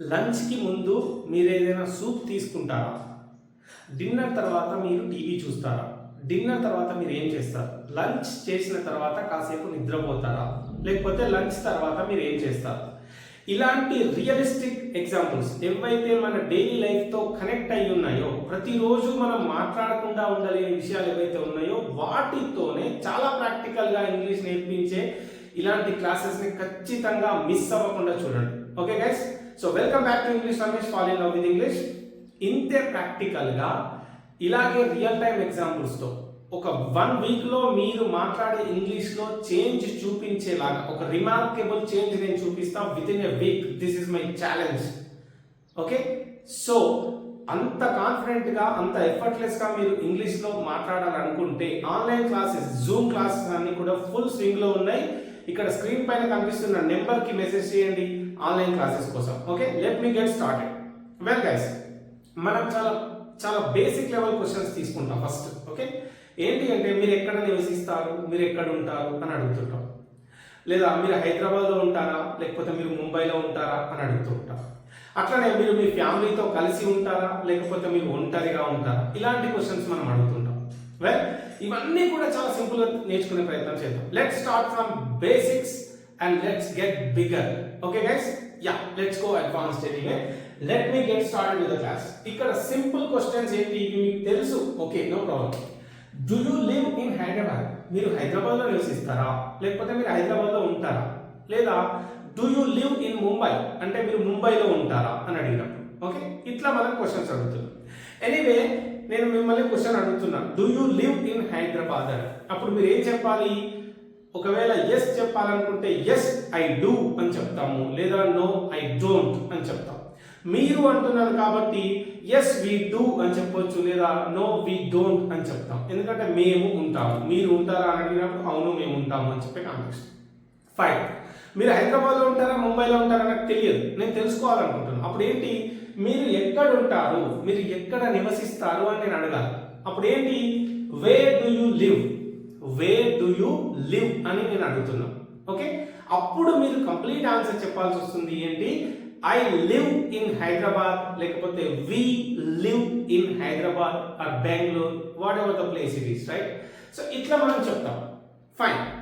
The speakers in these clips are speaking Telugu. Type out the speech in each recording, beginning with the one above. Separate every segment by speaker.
Speaker 1: లంచ్కి ముందు మీరు ఏదైనా సూప్ తీసుకుంటారా? డిన్నర్ తర్వాత మీరు టీవీ చూస్తారా? డిన్నర్ తర్వాత మీరు ఏం చేస్తారు? లంచ్ చేసిన తర్వాత కాసేపు నిద్రపోతారా? లేకపోతే లంచ్ తర్వాత మీరు ఏం చేస్తారు? ఇలాంటి రియలిస్టిక్ ఎగ్జాంపుల్స్ ఏవైతే మన డైలీ లైఫ్తో కనెక్ట్ అయి ఉన్నాయో ప్రతిరోజు మనం మాట్లాడకుండా ఉండలేని విషయాలు ఏవైతే ఉన్నాయో వాటితోనే చాలా ప్రాక్టికల్గా ఇంగ్లీష్ నేర్పించే ఇలాంటి క్లాసెస్ని ఖచ్చితంగా మిస్ అవ్వకుండా చూడండి. Okay guys? So welcome back to English Ramesh fall in love with English ఇంతే ప్రాక్టికల్గా ఇలాగే రియల్ టైం ఎగ్జాంపుల్స్తో ఒక వన్ వీక్లో మీరు మాట్లాడే ఇంగ్లీష్లో చేంజ్ చూపించేలాగా ఒక రిమార్కేబుల్ చేంజ్ నేను చూపిస్తా within a week this is my challenge okay so అంత కాన్ఫిడెంట్గా అంత ఎఫర్ట్లెస్గా మీరు ఇంగ్లీష్లో మాట్లాడాలనుకుంటే ఆన్లైన్ క్లాసెస్ జూమ్ క్లాసెస్ అన్నీ కూడా ఫుల్ స్వింగ్లో ఉన్నాయి. ఇక్కడ స్క్రీన్ పైన కనిపిస్తున్న నెంబర్కి మెసేజ్ చేయండి. ఆన్లైన్ క్లాసెస్ కోసం. Okay let me get started well guys మనం చాలా చాలా బేసిక్ లెవెల్ క్వశ్చన్స్ తీసుకుంటాం ఫస్ట్ ఓకే? ఏంటి అంటే మీరు ఎక్కడ నివసిస్తారు? మీరు ఎక్కడ ఉంటారు? అని అడుగుతుంటాం. లేదా మీరు హైదరాబాద్లో ఉంటారా? లేకపోతే మీరు ముంబైలో ఉంటారా? అని అడుగుతూ ఉంటారు అట్లనే మీరు మీ ఫ్యామిలీతో కలిసి ఉంటారా? లేకపోతే మీరు ఒంటరిగా ఉంటారా? ఇలాంటి క్వశ్చన్స్ మనం అడుగుతుంటాం. వెల్ ఇవన్నీ కూడా చాలా సింపుల్గా నేర్చుకునే ప్రయత్నం చేద్దాం. Let start from basics and let's get bigger okay guys yeah let's go advance anyway. Let me get started with the class. ఇక్కడ సింపుల్ క్వశ్చన్స్ ఏంటి? మీకు తెలుసు. Okay no problem do you live in Hyderabad మీరు హైదరాబాద్లో నివసిస్తారా? లేకపోతే మీరు హైదరాబాద్లో ఉంటారా? లేదా do you live in Mumbai అంటే మీరు ముంబైలో ఉంటారా? అని అడిగినప్పుడు. ఓకే ఇట్లా మనం క్వశ్చన్స్ అడుగుతున్నాం. ఎనీవే నేను మిమ్మల్ని క్వశ్చన్ అడుగుతున్నాను. Do you live in Hyderabad అని అప్పుడు మీరు ఏం చెప్పాలి? ఒకవేళ ఎస్ చెప్పాలనుకుంటే ఎస్ ఐ డూ అని చెప్తాము. లేదా నో ఐ డోంట్ అని చెప్తాం. మీరు అంటున్నారు కాబట్టి ఎస్ వి డూ అని చెప్పొచ్చు. లేదా నో వి డోంట్ అని చెప్తాం. ఎందుకంటే మేము ఉంటాము. మీరు ఉంటారా అని అడిగినప్పుడు అవును మేము ఉంటాము అని చెప్పే కాంటెక్స్ట్ ఫైన్ మీరు హైదరాబాద్లో ఉంటారా ముంబైలో ఉంటారా నాకు తెలియదు. నేను తెలుసుకోవాలనుకుంటున్నాను. అప్పుడు ఏంటి? మీరు ఎక్కడ ఉంటారు? మీరు ఎక్కడ నివసిస్తారు అని నేను అడగాలి. అప్పుడు ఏంటి? Where do you live where do you live అని నేను అడుగుతున్నా. ఓకే అప్పుడు మీరు కంప్లీట్ ఆన్సర్ చెప్పాల్సి వస్తుంది ఏంటి? ఐ లివ్ ఇన్ హైదరాబాద్ లేకపోతే we live in Hyderabad or Bengaluru whatever the place it is right so ఇట్లా మనం చెప్తాం. ఫైన్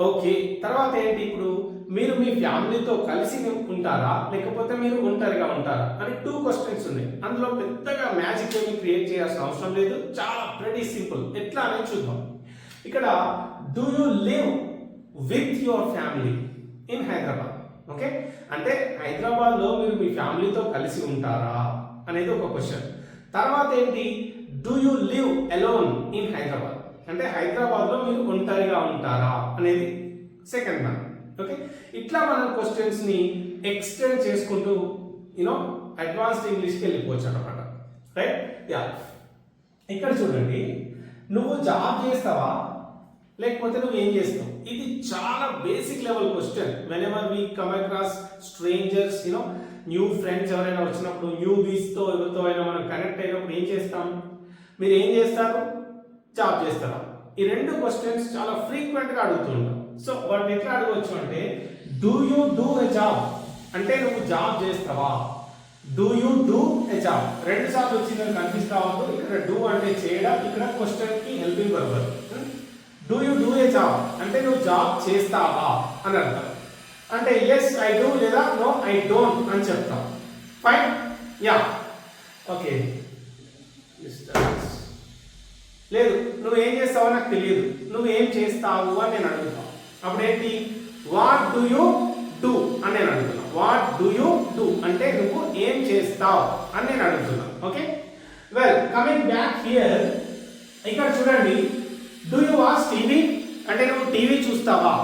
Speaker 1: ఓకే తర్వాత ఏంటి ఇప్పుడు? మీరు మీ ఫ్యామిలీతో కలిసి ఉంటారా? లేకపోతే మీరు ఒంటరిగా ఉంటారా? అని టూ క్వశ్చన్స్ ఉన్నాయి. అందులో పెద్దగా మ్యాజిక్ ఏమి క్రియేట్ చేయాల్సిన అవసరం లేదు. చాలా ప్రెడీ సింపుల్ ఎట్లా అనేది చూద్దాం. ఇక్కడ do you live with your family in Hyderabad okay అంటే హైదరాబాద్లో మీరు మీ ఫ్యామిలీతో కలిసి ఉంటారా? అనేది ఒక క్వశ్చన్ తర్వాత ఏంటి? Do you live alone in Hyderabad అంటే హైదరాబాద్లో మీరు ఒంటరిగా ఉంటారా? అనేది సెకండ్ వన్ ఓకే ఇట్లా మనం క్వశ్చన్స్ని ఎక్స్టెండ్ చేసుకుంటూ యూనో అడ్వాన్స్డ్ ఇంగ్లీష్కి వెళ్ళిపోవచ్చు అనమాట రైట్ యా ఇక్కడ చూడండి. నువ్వు జాబ్ చేస్తావా? లేకపోతే నువ్వు ఏం చేస్తావు? ఇది చాలా basic level question whenever we come across strangers you know new friends ఎవరైనా వచ్చినప్పుడు న్యూ బీస్తో ఎవరితో అయినా మనం కనెక్ట్ అయినప్పుడు ఏం చేస్తాం? మీరు ఏం చేస్తారు? జాబ్ చేస్తారా. ఈ రెండు క్వశ్చన్స్ చాలా ఫ్రీక్వెంట్గా అడుగుతుంటాం సో వాటిని ఎట్లా అడగవచ్చు అంటే do you do a job అంటే నువ్వు జాబ్ చేస్తావా? Do you do a job రెండు సార్లు వచ్చిందని కనిపిస్తా ఉందో ఇక్కడ డూ అంటే చేయడం ఇక్కడ క్వశ్చన్కి హెల్పింగ్ పర్పస్ చేస్తున్నావా అంటే నువ్వు జాబ్ చేస్తావా? అని అర్థం అంటే ఎస్ ఐ డూ లేదా నో ఐ డోంట్ అని చెప్తాం. ఫైన్ యా ఓకే లేదు నువ్వు ఏం చేస్తావో నాకు తెలియదు. నువ్వు ఏం చేస్తావు అని నేను అడుగుతాను అప్పుడు ఏంటి వాట్ డూ యూ డూ అని నేను అడుగుతున్నా వాట్ డూ యూ డూ అంటే నువ్వు ఏం చేస్తావు అని నేను అడుగుతున్నా. Okay well coming back here ఇక్కడ చూడండి. డూ యూ వాచ్ టీవీ అంటే నువ్వు టీవీ చూస్తావా?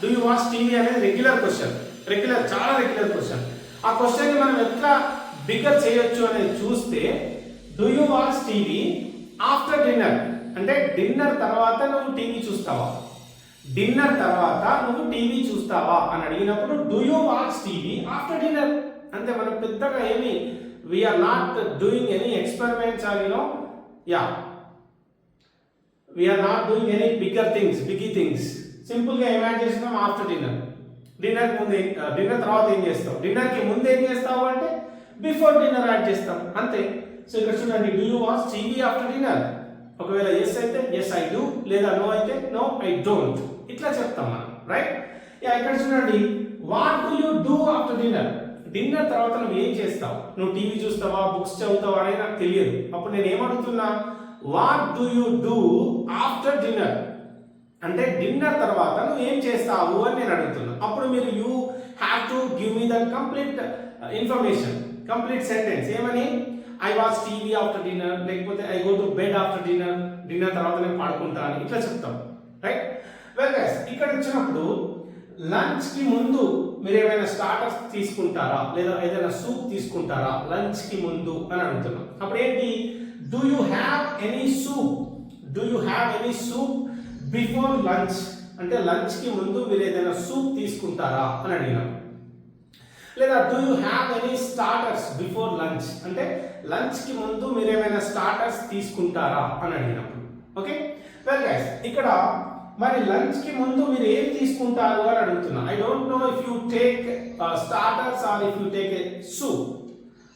Speaker 1: డూ యూ వాచ్ టీవీ అనేది రెగ్యులర్ క్వశ్చన్ రెగ్యులర్ చాలా రెగ్యులర్ క్వశ్చన్ ఆ క్వశ్చన్ మనం ఎట్లా బిగ్గర్ చేయొచ్చు అనేది చూస్తే do you watch TV after dinner అంటే డిన్నర్ తర్వాత నువ్వు టీవీ చూస్తావా? డిన్నర్ తర్వాత నువ్వు టీవీ చూస్తావా? అని అడిగినప్పుడు do you watch TV after dinner అంతే మనం పెద్దగా ఏమి we're not doing any experiments or you know yeah we're not doing any bigger things biggie things సింపుల్గా ఇమాజిన్ చేస్తున్నాం ఆఫ్టర్ డిన్నర్ డిన్నర్ ముందు డిన్నర్ తర్వాత ఏం చేస్తాం డిన్నర్కి ముందు ఏం చేస్తావు అంటే బిఫోర్ డిన్నర్ యాడ్ చేస్తాం. అంతే. సో ఇక్కడ చూడండి do you watch TV after dinner ఒకవేళ ఎస్ అయితే ఎస్ ఐ డూ లేదా నో అయితే నో ఐ డోంట్ ఇట్లా చెప్తాం మనం రైట్ యా ఇక్కడ చూడండి what do you do after dinner dinner తర్వాత నువ్వు ఏం చేస్తావు? నువ్వు టీవీ చూస్తావా బుక్స్ చదువుతావా అనేది నాకు తెలియదు. అప్పుడు నేను ఏమడుగుతున్నా? What do you do after dinner అంటే డిన్నర్ తర్వాత నువ్వు ఏం చేస్తావు అని నేను అడుగుతున్నా. అప్పుడు మీరు you have to give me the complete information complete sentence ఏమని? I watch TV after dinner లేకపోతే I go to bed after dinner dinner తర్వాత నేను పడుకుంటాను ఇట్లా చెప్తాం. రైట్ వెల్ గైస్ ఇక్కడ వచ్చినప్పుడు లంచ్కి ముందు మీరు ఏమైనా స్టార్టర్స్ తీసుకుంటారా? లేదా ఏదైనా సూప్ తీసుకుంటారా? లంచ్కి ముందు అని అడుగుతున్నాం. అప్పుడు ఏంటి? Do you have any soup do you have any soup before lunch అంటే లంచ్కి ముందు మీరు ఏదైనా సూప్ తీసుకుంటారా అని అడిగినాం. లేదా do you have any starters before lunch అంటే లంచ్కి ముందు మీరు ఏమైనా స్టార్టర్స్ తీసుకుంటారా అని అడిగినప్పుడు ఓకే వెల్ గైస్ ఇక్కడ మరి లంచ్కి ముందు మీరు ఏం తీసుకుంటారు అని అడుగుతున్నా. I don't know if you take starters or if you take a soup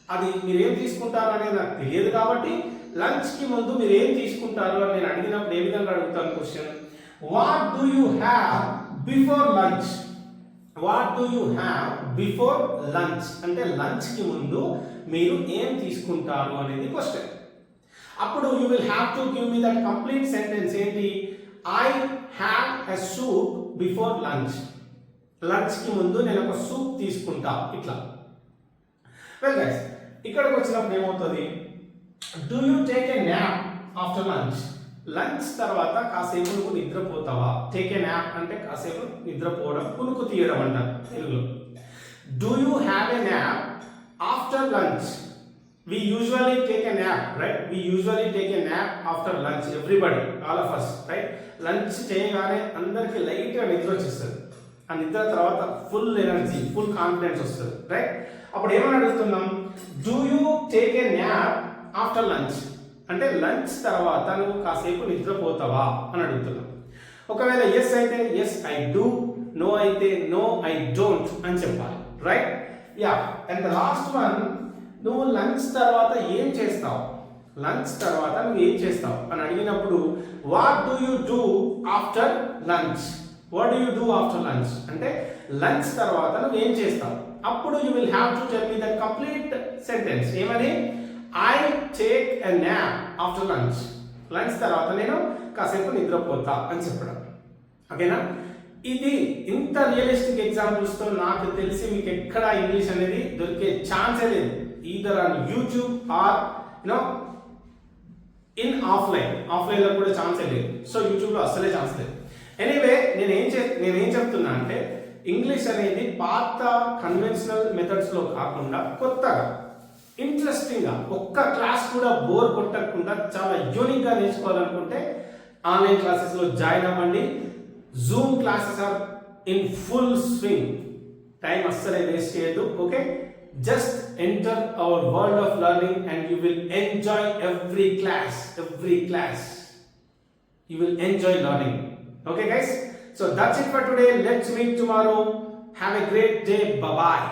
Speaker 1: అది మీరు ఏం తీసుకుంటారు అనేది నాకు తెలియదు కాబట్టి లంచ్కి ముందు మీరు ఏం తీసుకుంటారు అని నేను అడిగినప్పుడు ఏ విధంగా అడుగుతాను question? What do you have before lunch what do you have before lunch అంటే లంచ్కి ముందు మీరు ఏం తీసుకుంటారు అనేది క్వశ్చన్. అప్పుడు you will have to give me that complete sentence ఏంటి? I have a soup before lunch లంచ్కి ముందు నేను ఒక సూప్ తీసుకుంటా. ఇట్లా. వెల్ గైస్ ఇక్కడికి వచ్చినప్పుడు ఏమవుతుంది? Do you take a nap after lunch lunch తర్వాత కాసేపు నువ్వు నిద్రపోతావా? టేక్ ఏ న్యాప్ అంటే కాసేపు నిద్రపోవడం కునుకు తీయడం అంటారు తెలుగులో. Do you have a nap after lunch we usually take a nap right we usually take a nap after lunch everybody all of us right lunch చేయగానే అందరికీ లైట్గా నిద్ర వచ్చేస్తుంది. ఆ నిద్ర తర్వాత ఫుల్ ఎనర్జీ ఫుల్ కాన్ఫిడెన్స్ వస్తుంది రైట్ అప్పుడు ఏమని అడుగుతున్నాం? Do you take a nap after lunch. అంటే లంచ్ తర్వాత నువ్వు కాసేపు నిద్రపోతావా అని అడుగుతున్నాం. ఒకవేళ ఎస్ అయితే ఎస్ ఐ డూ నో అయితే నో ఐ డోంట్ అని చెప్పాలి. Right yeah and last one నువ్వు లంచ్ తర్వాత ఏం చేస్తావు? లంచ్ తర్వాత నువ్వు ఏం చేస్తావు? అని అడిగినప్పుడు what do you do after lunch what do you do after lunch అంటే లంచ్ తర్వాత నువ్వు ఏం చేస్తావు? అప్పుడు you will have to tell me the complete sentence ఏమని? I take a nap after lunch lunch తర్వాత నేను కాసేపు నిద్రపోతా అని చెప్పడం. ఓకేనా? ఇది ఇంత రియలిస్టిక్ ఎగ్జాంపుల్స్తో నాకు తెలిసి మీకు ఎక్కడ ఇంగ్లీష్ అనేది దొరికే ఛాన్సే లేదు. Either on YouTube or you know in offline ఆఫ్లైన్లో కూడా ఛాన్సే లేదు. సో యూట్యూబ్లో అస్సలే ఛాన్స్ లేదు. ఎనీవే నేను ఏం చే నేను ఏం చెప్తున్నా అంటే ఇంగ్లీష్ అనేది పాత కన్వెన్షనల్ మెథడ్స్లో కాకుండా కొత్తగా ఇంట్రెస్టింగ్గా ఒక్క క్లాస్ కూడా బోర్ కొట్టకుండా చాలా యూనిక్గా నేర్చుకోవాలనుకుంటే ఆన్లైన్ క్లాసెస్లో జాయిన్ అవ్వండి. Zoom classes are in full swing. Time అస్సలే వేస్ట్ చేయదు okay? Just enter our world of learning and you will enjoy every class every class you will enjoy learning okay guys so that's it for today let's meet tomorrow have a great day bye.